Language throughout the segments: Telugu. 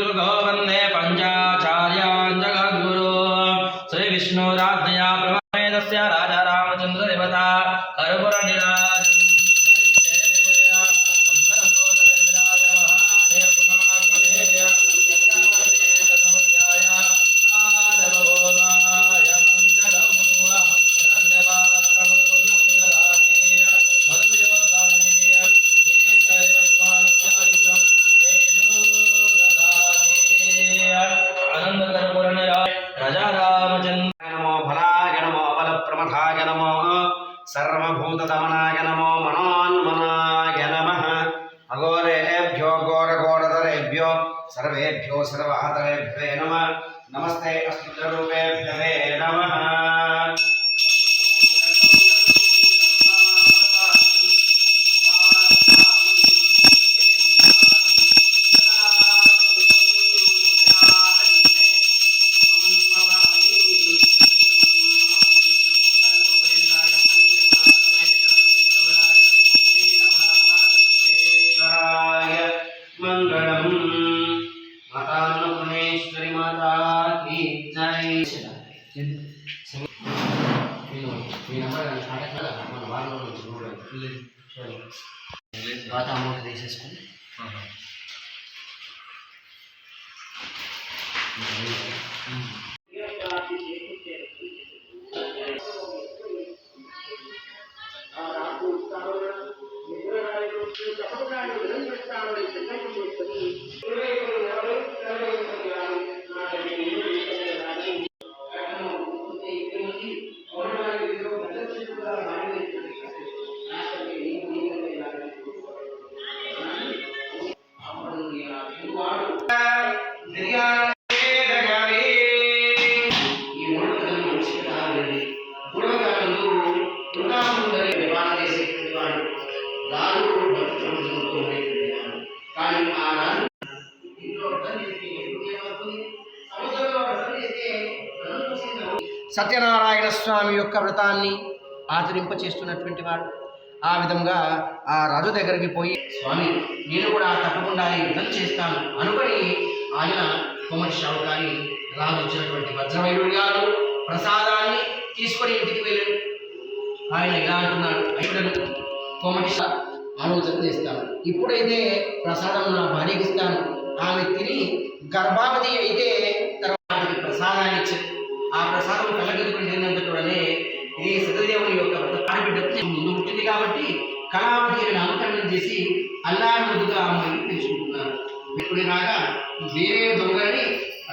పంచసూత్రుగో వందే పంచాచార్యాన్ జగద్గురు సత్యనారాయణ స్వామి యొక్క వ్రతాన్ని ఆచరింప చేస్తున్నటువంటి వాడు. ఆ విధంగా ఆ రాజు దగ్గరికి పోయి స్వామి నేను కూడా తప్పకుండా ఈ వ్రతం చేస్తాను. అనుకొని ఆయన కుమరి షావుకారి రాజు వచ్చినటువంటి వజ్రవైరుడు గారు ప్రసాదాన్ని తీసుకొని ఇంటికి వెళ్ళాడు. ఆయన ఇలా అంటున్నాడు అయ్యుడను కోమటి ఆలోచన చేస్తాను. ఇప్పుడైతే ప్రసాదం నా భార్యకి ఇస్తాను. ఆమె తిని గర్భావతి అయితే తర్వాత ప్రసాదాన్ని ఇచ్చాను. ఆ ప్రసాదం ఇది సతదేవుని యొక్క ఆడబిడ్డకు ముందు పుట్టింది కాబట్టి కళావతి అని చేసి అల్లారి ముద్దుగా అమ్మాయిని పెంచుకుంటున్నారు ఇప్పుడు రాగా వేరే దొంగని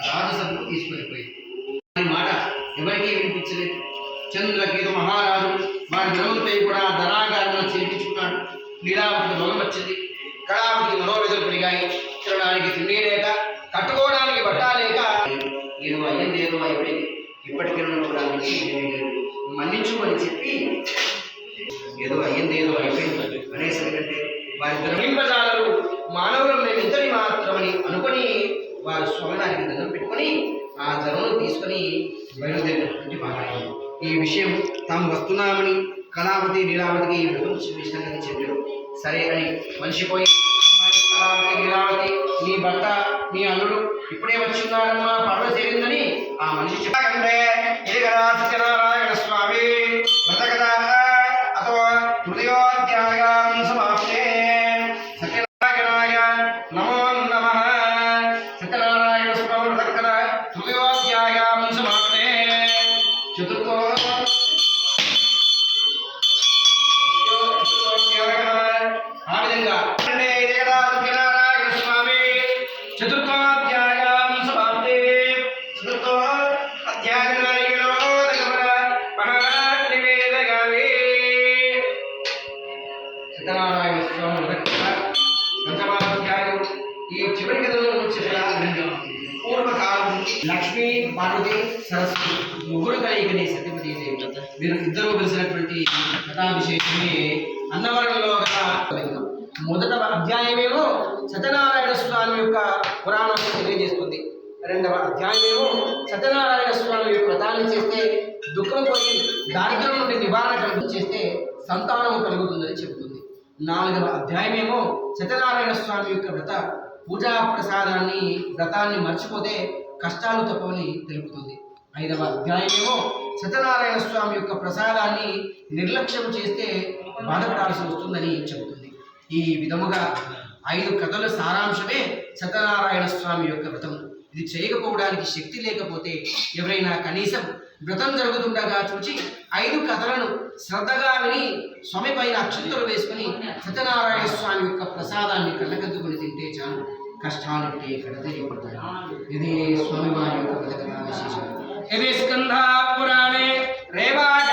రాజసభకు తీసుకెళ్ళిపోయింది మాట ఎవరికీ వినిపించలేదు. చంద్రకేతు మహారాజు వారి జనములపై కూడా ధనాగారంలో చేర్పించుకున్నాడు. లీలావతి దొంగ వచ్చింది. కళావతి మనోవేదలు పెరిగాయి. తినడానికి తిండి లేక కట్టుకోవడానికి బట్ట లేక ఏదో అయ్యింది ఏదో అయిపోయింది. ఇప్పటికీ నన్ను కూడా మన్నించుమని చెప్పి ఏదో అయ్యింది ఏదో అయిపోయింది. అనేసరికంటే వారి ధర్మింపజాలరు మానవులు మేమిద్దరి మాత్రమని అనుకొని వారు స్వామివారికి దండం పెట్టుకొని ఆ ధనమును తీసుకొని బయలుదేరినటువంటి మహారాజు. ఈ విషయం తాము వస్తున్నామని కళావతి లీలావతికి ఈ వ్రతం విషయంగా చెప్పారు. సరే అని మనిషి పోయి కళావతి లీలావతి నీ అల్లుడు ఇప్పుడే వచ్చి ఉన్నారమ్మా పర్వ చేరిందని ఆ మనిషి చెప్పకంటే ఇది కదా సత్యనారాయణ స్వామి వ్రత అథవా తృతయోధ్యాయాం మొదట అధ్యాయమేమో సత్యనారాయణ స్వామి యొక్క పురాణం తెలియజేస్తుంది. రెండవ అధ్యాయమేమో సత్యనారాయణ స్వామి యొక్క వ్రతాన్ని చేస్తే దుఃఖం పోయి దారిద్ర్యం నుండి నివారణ కలుగు చేస్తే సంతానం కలుగుతుందని చెబుతుంది. నాలుగవ అధ్యాయమేమో సత్యనారాయణ స్వామి యొక్క వ్రత పూజా ప్రసాదాన్ని వ్రతాన్ని మర్చిపోతే కష్టాలు తప్పవని తెలుపుతుంది. ఐదవ అధ్యాయమేమో సత్యనారాయణ స్వామి యొక్క ప్రసాదాన్ని నిర్లక్ష్యం చేస్తే బాధపడాల్సి వస్తుందని చెబుతుంది. ఈ విధముగా ఐదు కథల సారాంశమే సత్యనారాయణ స్వామి యొక్క వ్రతం. ఇది చేయకపోవడానికి శక్తి లేకపోతే ఎవరైనా కనీసం వ్రతం జరుగుతుండగా చూచి ఐదు కథలను శ్రద్ధగా విని స్వామి పైన అక్షంతలు వేసుకుని సత్యనారాయణ స్వామి యొక్క ప్రసాదాన్ని కళ్ళకద్దుకుని తింటే చాలు. కష్టాలుంటే ఉంటే కడతీరిపోతాయి ఇది స్వామివారి యొక్క వ్రత కథా విశేషం. ఇది స్కంధ పురాణే రేవాఖండే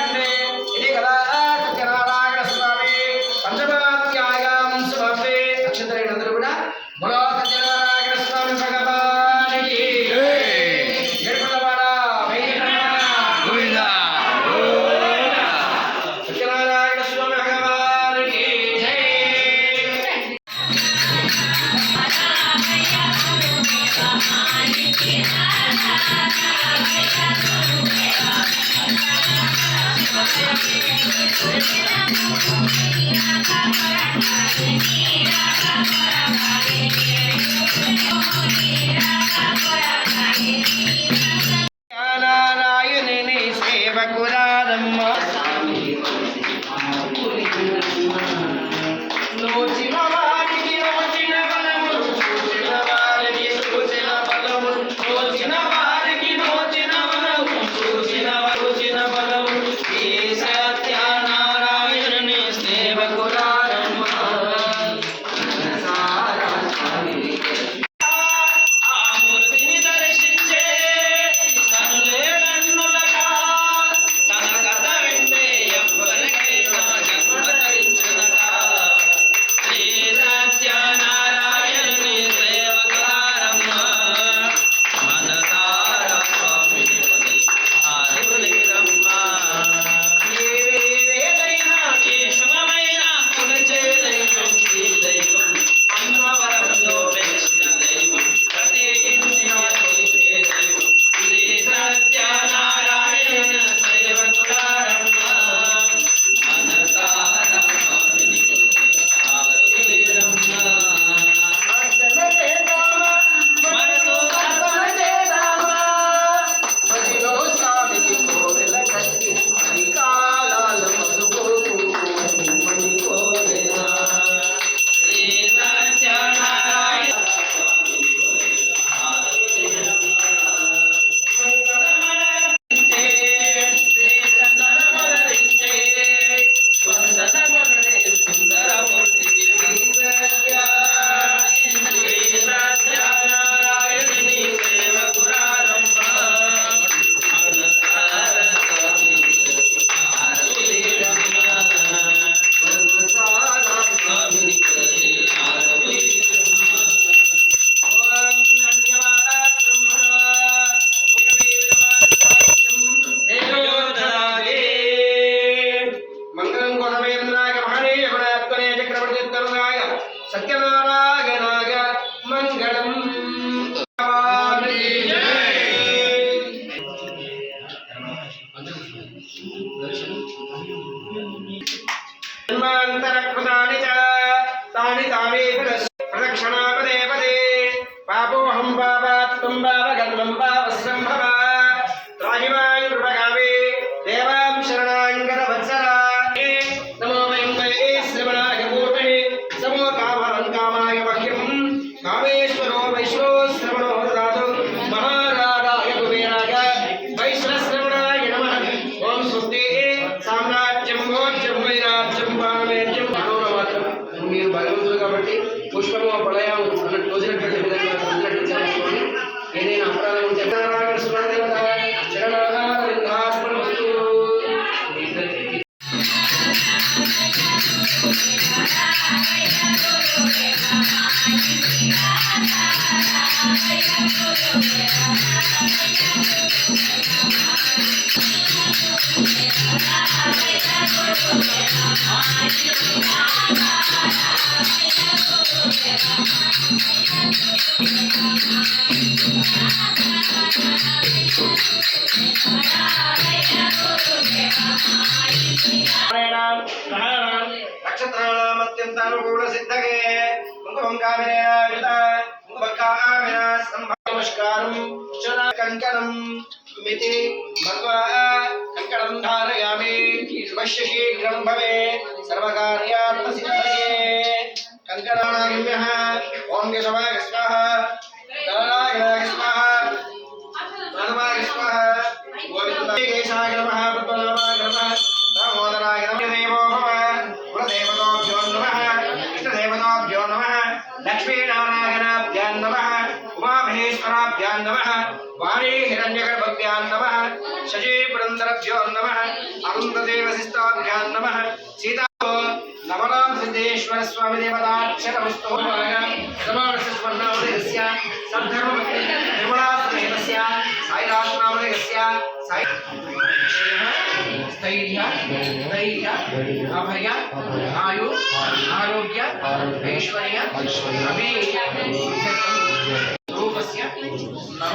ಸತ್ಯನಾರಾಯಣ శరా కంకణం మితి మత్వా కంకణం ధారయామి శుభశ్య శీఘ్రం భవే సర్వకార్యాత్మ సిద్ధగే కంకణానాగిమ్య ఓం आदि हिरण्यगर्भभ्यां नमः। शचीपुरन्दरभ्यो नमः। अरुन्ददेवशिस्ताभ्यां नमः। सीता नवनां सिद्धेश्वरस्वामिदेवताक्षरमुस्तो समावर्षस्वर्णावदयस्य सद्धर्मपत्नी निर्मलासमेतस्य सायिनाथनामदयस्य सायि स्थैर्य धैर्य अभय, आयु, आरोग्य, ऐश्वर्य अभी रूपस्य नव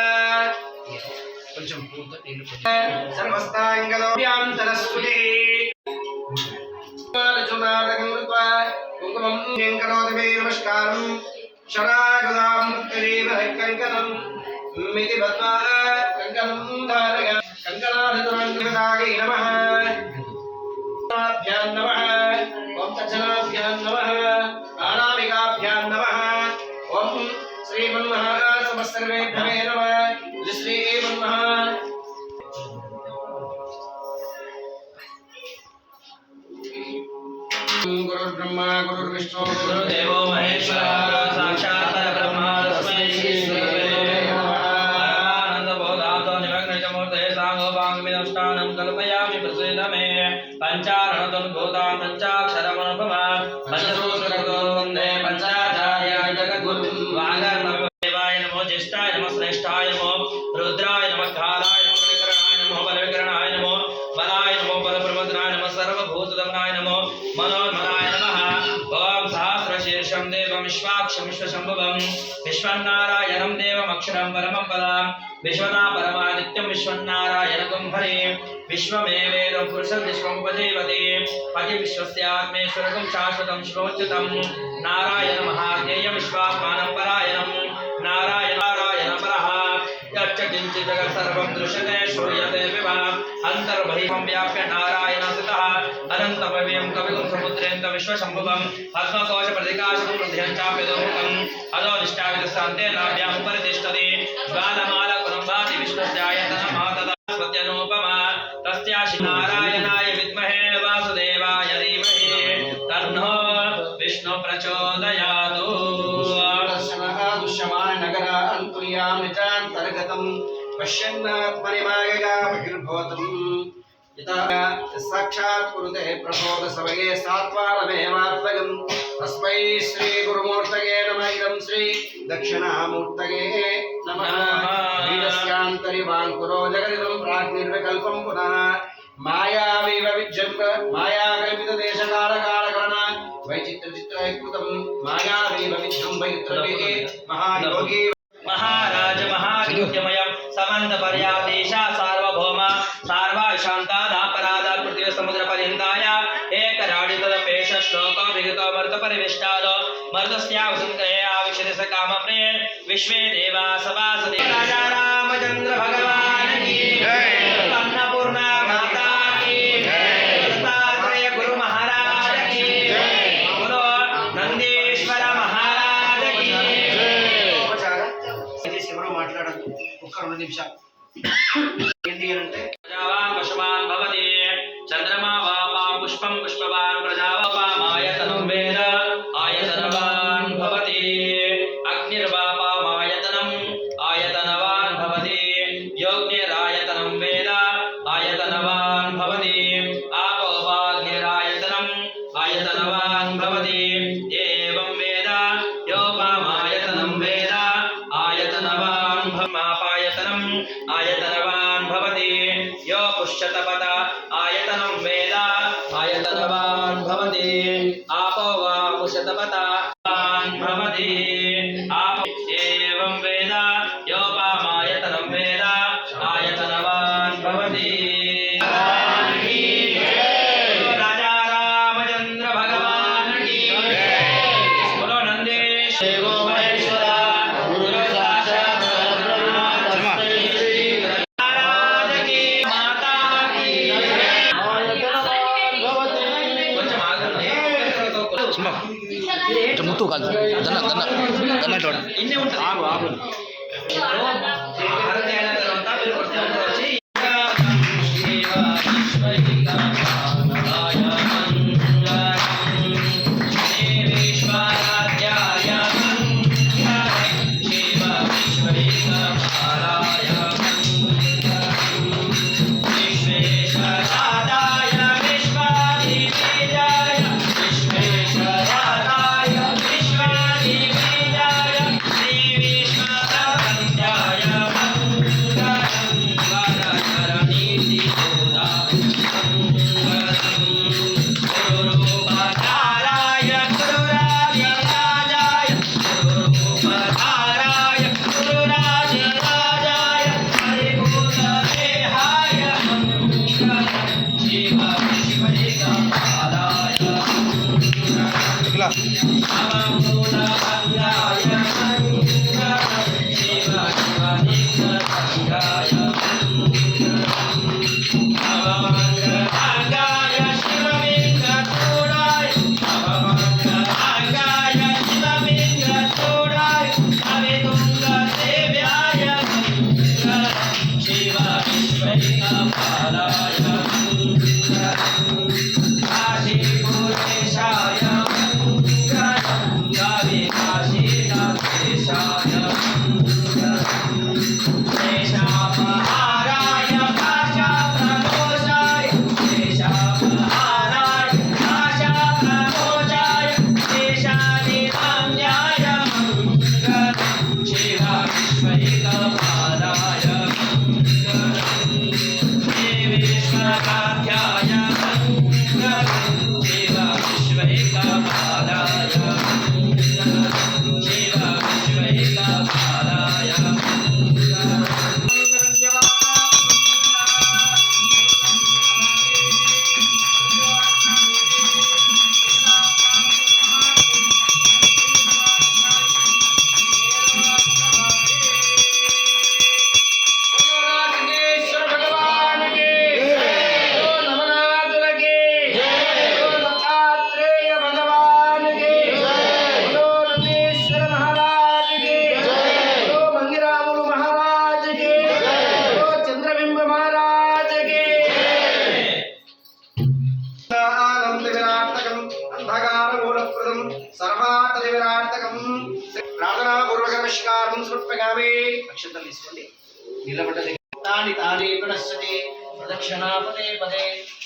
పూర్త నీళ్ళు సర్వస్థాంగలోభ్యాంతరస్ఫుటి చునాదకం కుంకుమం కరోతి మే నమస్కారం శరాగదాం ముక్తిరేవ కంకణం మితి బద్వా కంకణం ధారయ నమః భ్యాం నమః ఓం నమః నమః ఓం నమః గురుర్బ్రహ్మ గురుర్విష్ణు గురుదేవో మహేశ్వర సాక్షాత్ పరబ్రహ్మ తస్మై శ్రీ గురవే నమః ఆనందబోధాతో నిమగ్నమూర్తే సాంగోపాంగమిదష్టానం विश्वना परमादित्यं विश्वन्नारायणगुं हरे विश्वमेवेदं पुरुषं विश्वमुपदेवते पति विश्वस्यात्मेश्वरगुं शाश्वतं शिवोच्युतं नारायणमहाज्ञेयं विश्वात्मानं परायणं नारायण नारायणपरः यच्च किञ्चित् सर्वं दृश्यते, श्रूयते विव अन्तर्बहिर्वं व्याप्य नारायणसुतः अनन्तमव्यं कविगुं समुद्रेन्द विश्वशम्भुवं पद्मकोशप्रतिकाशं हृदयं चाप्यदोमुखम् नाभ्यां नाभ्यामुपरितिष्ठते ज्वालमाल सम्पादि विष्णुस्याय सत्यनोपमा तस्याशि नारायणाय विद्महे वासुदेवाय धीमहि। तन्नो विष्णु प्रचोदयातु। पश्यन्नात्मनिमायया बहिर्भवतम् సాక్షాత్ కురుతే ప్రబోధ సమయే సాత్వారమేవాత్మగం తస్మై శ్రీ గురుమూర్తగే నమ ఇదం శ్రీ దక్షిణామూర్తగే నమ వీరస్యాంతరివాంకురో జగదిదం ప్రాగ్నిర్వికల్పం పునః మాయావీవ విజృంభ మాయాకల్పిత దేశకాలకాలకరణ వైచిత్ర చిత్రైకృతం మాయావీవ విజృంభయుత్రవే మహాయోగి మహారాజ మహావిద్యమయ సమంత పర్యాదేశ ಕಿಲ ಸಮುದ್ರ ಪರ್ಯಂತಾಯ ಏಕರಾಡಿತದ ಪೇಷ ಶ್ಲೋಕ ವಿಗತ ಮೃತ ಪರಿವಿಷ್ಟಾದ ಮೃತಸ್ಯಾವ ಸುಂದರೇ ಆವಿಷತಿ ಸ ಕಾಮ ಪ್ರಿಯ ವಿಶ್ವೇ ದೇವಾ ಸಭಾಸದೆ ರಾಜಾ ರಾಮಚಂದ್ರ ಭಗವಾನ್ ಕಿ ಅನ್ನಪೂರ್ಣ ಮಾತಾ ಕಿ ದತ್ತಾತ್ರೇಯ ಗುರು ಮಹಾರಾಜ ಕಿ ಗುರು ನಂದೀಶ್ವರ ಮಹಾರಾಜ ಕಿ ಶಿವರು ಮಾట్లాಡೋದು ಒಕ್ಕ ನಿಮಿಷ आयतनवान् भवति। यो पुष्यतपद आयतनं वेद। आयतनवान् भवति। आपो वा पुष्यतपदा కాదు దన్న దన్న దన్న చూడ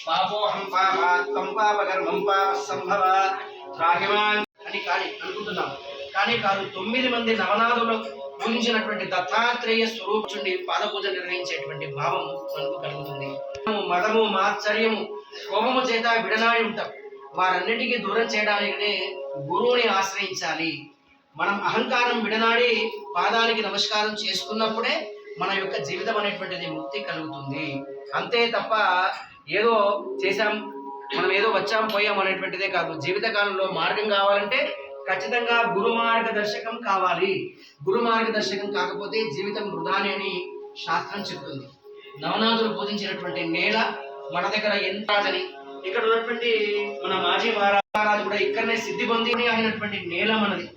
పదే పాపోహం పాపాత్మం పాపకర్మం పాప సంభవ. రాగిమాన్ అని కాని అనుకుంటున్నాం. కానీ కాదు తొమ్మిది మంది నవనాథులు పూజించినటువంటి దత్తాత్రేయ స్వరూపుడి పాదపూజ నిర్వహించేటువంటి భావం మనకు కలుగుతుంది. మదము మాత్సర్యము కోపము చేత విడనాడి ఉంటాం. వారన్నిటికీ దూరం చేయడానికనే గురువుని ఆశ్రయించాలి. మనం అహంకారం విడనాడి పాదానికి నమస్కారం చేసుకున్నప్పుడే మన యొక్క జీవితం అనేటువంటిది ముక్తి కలుగుతుంది. అంతే తప్ప ఏదో చేశాం మనం ఏదో వచ్చాం పోయాం అనేటువంటిదే కాదు. జీవితకాలంలో మార్గం కావాలంటే ఖచ్చితంగా గురు మార్గదర్శకం కావాలి. గురు మార్గదర్శకం కాకపోతే జీవితం వృధాని అని శాస్త్రం చెప్తుంది. నవనాథులు పూజించినటువంటి నేల మన దగ్గర ఎంత అని ఇక్కడ ఉన్నటువంటి మన మాజీ మహారాజు కూడా ఇక్కడనే సిద్ధి పొంది అయినటువంటి నేల మనది.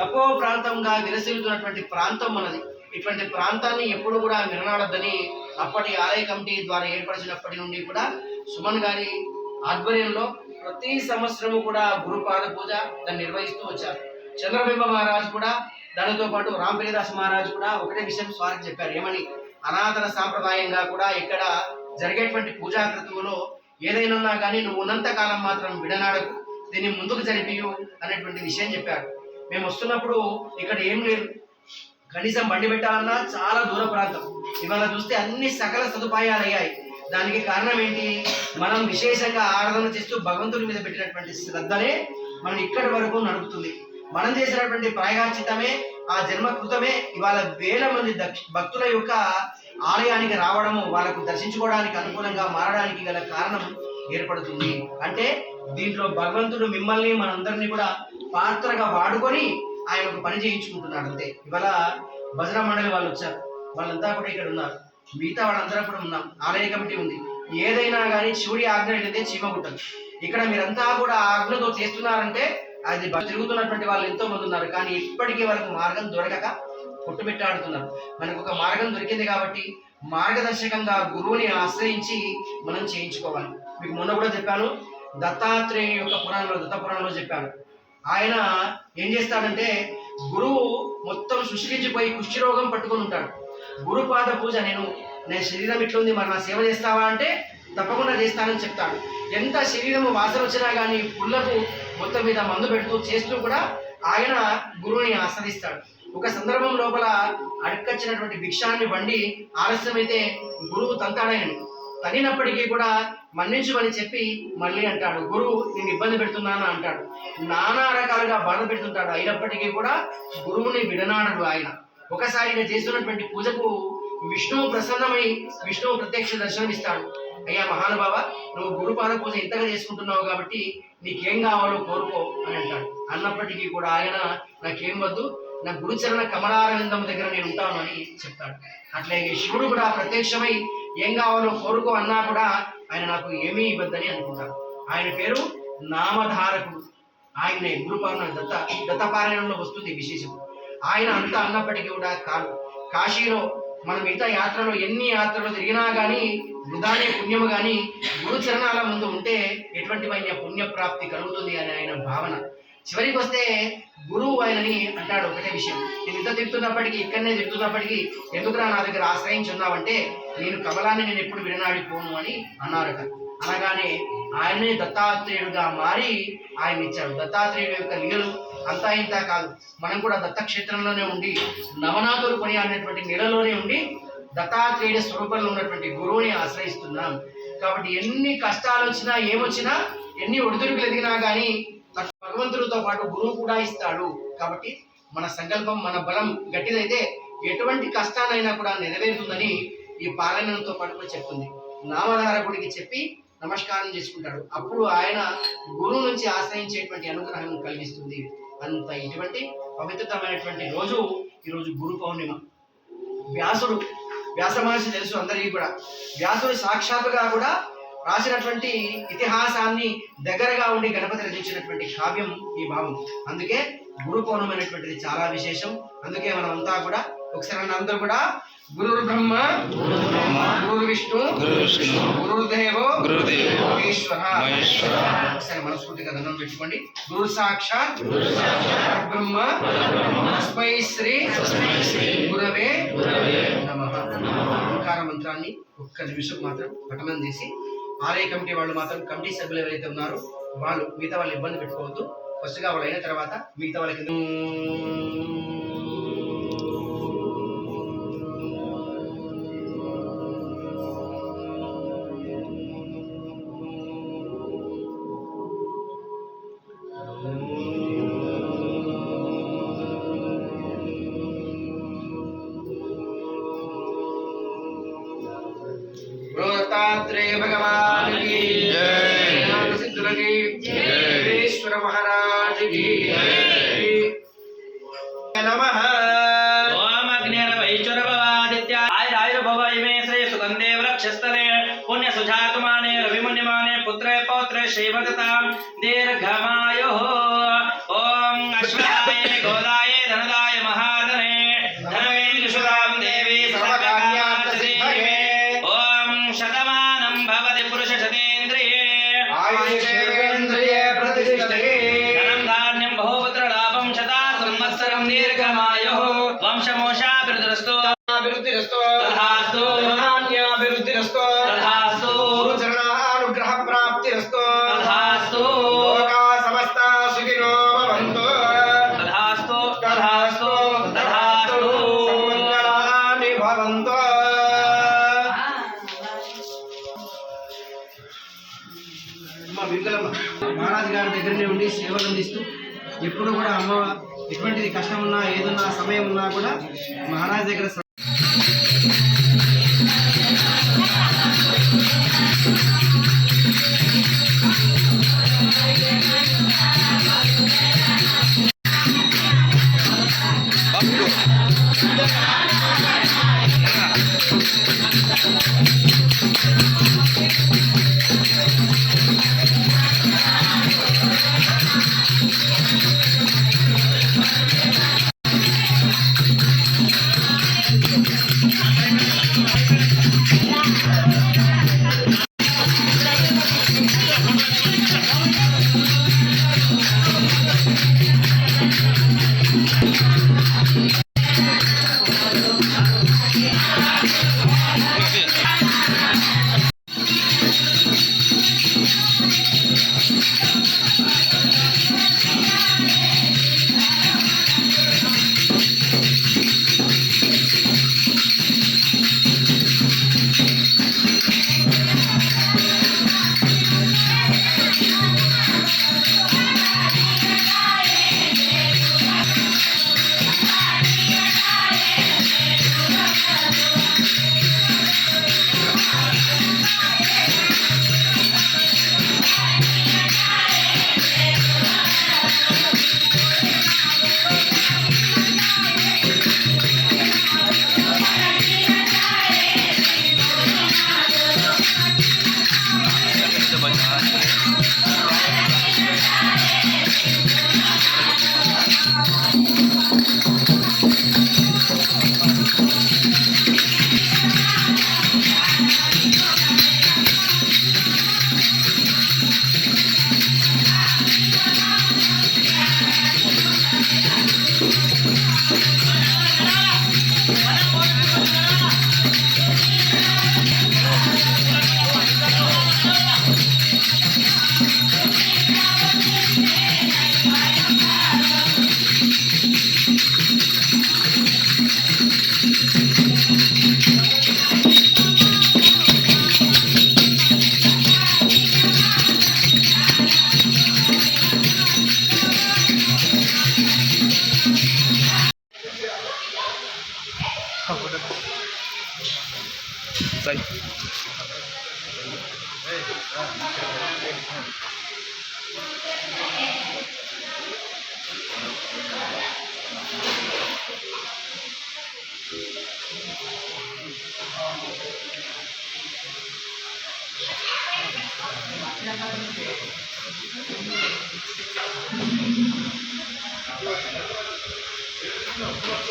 తక్కువ ప్రాంతంగా విరసిల్లుతున్నటువంటి ప్రాంతం మనది. ఇటువంటి ప్రాంతాన్ని ఎప్పుడు కూడా నిలనాడద్దని అప్పటి ఆలయ కమిటీ ద్వారా ఏర్పరిచినప్పటి నుండి కూడా సుమన్ గారి ఆధ్వర్యంలో ప్రతి సంవత్సరము కూడా గురుపాద పూజ దాన్ని నిర్వహిస్తూ వచ్చారు. చంద్రబింబ మహారాజు కూడా దానితో పాటు రాంప్రియదాస్ మహారాజు కూడా ఒకటే విషయం స్వారికి చెప్పారు. ఏమని? అనాథన సాంప్రదాయంగా కూడా ఇక్కడ జరిగేటువంటి పూజాకృతువులో ఏదైనా కానీ నువ్వు ఉన్నంత కాలం మాత్రం విడనాడకు దీన్ని ముందుకు జరిపియు అనేటువంటి విషయం చెప్పారు. మేము వస్తున్నప్పుడు ఇక్కడ ఏం లేదు. కనీసం బండి పెట్టాలన్నా చాలా దూర ప్రాంతం. ఇవాళ చూస్తే అన్ని సకల సదుపాయాలు అయ్యాయి. దానికి కారణం ఏంటి? మనం విశేషంగా ఆరాధన చేస్తూ భగవంతుడి మీద పెట్టినటువంటి శ్రద్ధనే మనం ఇక్కడి వరకు నడుపుతుంది. మనం చేసినటువంటి ప్రాయగాచితమే ఆ జన్మకృతమే ఇవాళ వేల మంది భక్తుల యొక్క ఆలయానికి రావడము వాళ్ళకు దర్శించుకోవడానికి అనుకూలంగా మారడానికి గల కారణం ఏర్పడుతుంది. అంటే దీంట్లో భగవంతుడు మిమ్మల్ని మనందరినీ కూడా పాత్రగా వాడుకొని ఆయన ఒక పని చేయించుకుంటున్నాడు అంతే. ఇవాళ భజన మండలి వాళ్ళు వచ్చారు. వాళ్ళంతా కూడా ఇక్కడ ఉన్నారు. మిగతా వాళ్ళందరూ కూడా ఉన్నాం. ఆలయ కమిటీ ఉంది. ఏదైనా కానీ శివుడి ఆజ్ఞ అయితే చీమగుట్టదు ఇక్కడ మీరంతా కూడా ఆజ్ఞతో చేస్తున్నారంటే అది తిరుగుతున్నటువంటి వాళ్ళు ఎంతో మంది ఉన్నారు. కానీ ఇప్పటికీ వాళ్ళకు మార్గం దొరకక కొట్టుమిట్టాడుతున్నారు మనకు ఒక మార్గం దొరికింది కాబట్టి మార్గదర్శకంగా గురువుని ఆశ్రయించి మనం చేయించుకోవాలి. మీకు మొన్న కూడా చెప్పాను దత్తాత్రేయుని యొక్క పురాణంలో దత్త పురాణంలో చెప్పాను. ఆయన ఏం చేస్తాడంటే గురువు మొత్తం శుష్కించిపోయి కుష్ఠరోగం పట్టుకొని ఉంటాడు. గురుపాద పూజ నేను నేను శరీరం ఇట్లుంది మరి నా సేవ చేస్తావా అంటే తప్పకుండా చేస్తానని చెప్తాడు. ఎంత శరీరము వాసన వచ్చినా కానీ పుల్లకు మొత్తం మీద మందు పెడుతూ చేస్తూ కూడా ఆయన గురువుని ఆశ్రయిస్తాడు. ఒక సందర్భం లోపల అడుక్కొచ్చినటువంటి భిక్షాన్ని వండి ఆలస్యమైతే గురువు తంతాడాయని తనినప్పటికీ కూడా మన్నించమని చెప్పి మళ్ళీ అంటాడు గురువు నేను ఇబ్బంది పెడుతున్నాను అంటాడు. నానా రకాలుగా బాధ పెడుతుంటాడు. అయినప్పటికీ కూడా గురువుని విడనాడడు ఆయన. ఒకసారి ఈయన చేస్తున్నటువంటి పూజకు విష్ణువు ప్రసన్నమై విష్ణువు ప్రత్యక్ష దర్శనమిస్తాడు. అయ్యా మహానుభావ నువ్వు గురుపాద పూజ ఇంతగా చేసుకుంటున్నావు కాబట్టి నీకేం కావాలో కోరుకో అని అంటాడు. అన్నప్పటికీ కూడా ఆయన నాకేం వద్దు నా గురుచరణ కమలారవిందం దగ్గర నేను ఉంటాను అని చెప్తాడు. అట్లాగే శివుడు కూడా ప్రత్యక్షమై ఏం కావాలో కోరుకో అన్నా కూడా ఆయన నాకు ఏమీ ఇవ్వద్దని అనుకుంటాను. ఆయన పేరు నామధారకుడు. ఆయన గురుపాలన దత్త దత్తపారాయణంలో వస్తుంది విశేషం. ఆయన అంత అన్నప్పటికీ కూడా కాదు. కాశీలో మనం మిగతా యాత్రలో ఎన్ని యాత్రలు తిరిగినా కానీ వృధానే పుణ్యము కానీ గురు చరణాల ముందు ఉంటే ఎటువంటివైన పుణ్య ప్రాప్తి కలుగుతుంది అని ఆయన భావన. చివరికి వస్తే గురువు ఆయనని అంటాడు ఒకటే విషయం. నేను ఇంత తిడుతున్నప్పటికీ ఇక్కడనే తిడుతున్నప్పటికీ ఎందుకురా నా దగ్గర ఆశ్రయించున్నావంటే నేను కమలాన్ని నేను ఎప్పుడు విడనాడిపోను అని అన్నారట. అనగానే ఆయనే దత్తాత్రేయుడుగా మారి ఆయన ఇచ్చాడు దత్తాత్రేయుడు యొక్క లీలలు అంతా ఇంత కాదు. మనం కూడా దత్తక్షేత్రంలోనే ఉండి నవనాథులు అనేటువంటి నీళ్ళలోనే ఉండి దత్తాత్రేయుడి స్వరూపంలో ఉన్నటువంటి గురువుని ఆశ్రయిస్తున్నాం. కాబట్టి ఎన్ని కష్టాలు వచ్చినా ఏమొచ్చినా ఎన్ని ఒడిదుడుకులు ఎదిగినా కానీ భగవంతుడితో పాటు గురువు కూడా ఇస్తాడు. కాబట్టి మన సంకల్పం మన బలం గట్టిదైతే ఎటువంటి కష్టాలైనా కూడా నెరవేరుతుందని ఈ పాలనంతో పాటు కూడా చెప్తుంది నామధారకుడికి చెప్పి నమస్కారం చేసుకుంటాడు. అప్పుడు ఆయన గురువు నుంచి ఆశ్రయించేటువంటి అనుగ్రహం కలిగిస్తుంది. అంత ఇటువంటి పవిత్రమైనటువంటి రోజు ఈరోజు గురు పౌర్ణిమ. వ్యాసుడు వ్యాస మహర్షి తెలుసు అందరికీ కూడా. వ్యాసుడు సాక్షాత్తుగా కూడా రాసినటువంటి ఇతిహాసాన్ని దగ్గరగా ఉండి గణపతి రచించినటువంటి కావ్యం ఈ భావం. అందుకే గురు పౌర్ణమైనటువంటిది చాలా విశేషం. అందుకే మనం అంతా కూడా ఒకసారి అందరూ కూడా గురు బ్రహ్మ గురు విష్ణు గురు విష్ణు గురుదేవో గురుదేవో మహేశ్వర. ఒకసారి మనస్ఫూర్తిగా దండం పెట్టుకోండి. గురు సాక్షాత్ బ్రహ్మ తస్మై శ్రీ గురవే నమ. ఓంకార మంత్రాన్ని ఒక్క నిమిషం మాత్రం పఠనం చేసి ఆలయ కమిటీ వాళ్ళు మాత్రం కమిటీ సభ్యులు ఎవరైతే ఉన్నారో వాళ్ళు మిగతా వాళ్ళు ఇబ్బంది పెట్టుకోవద్దు. ఫస్ట్గా వాళ్ళు అయిన తర్వాత మిగతా వాళ్ళకి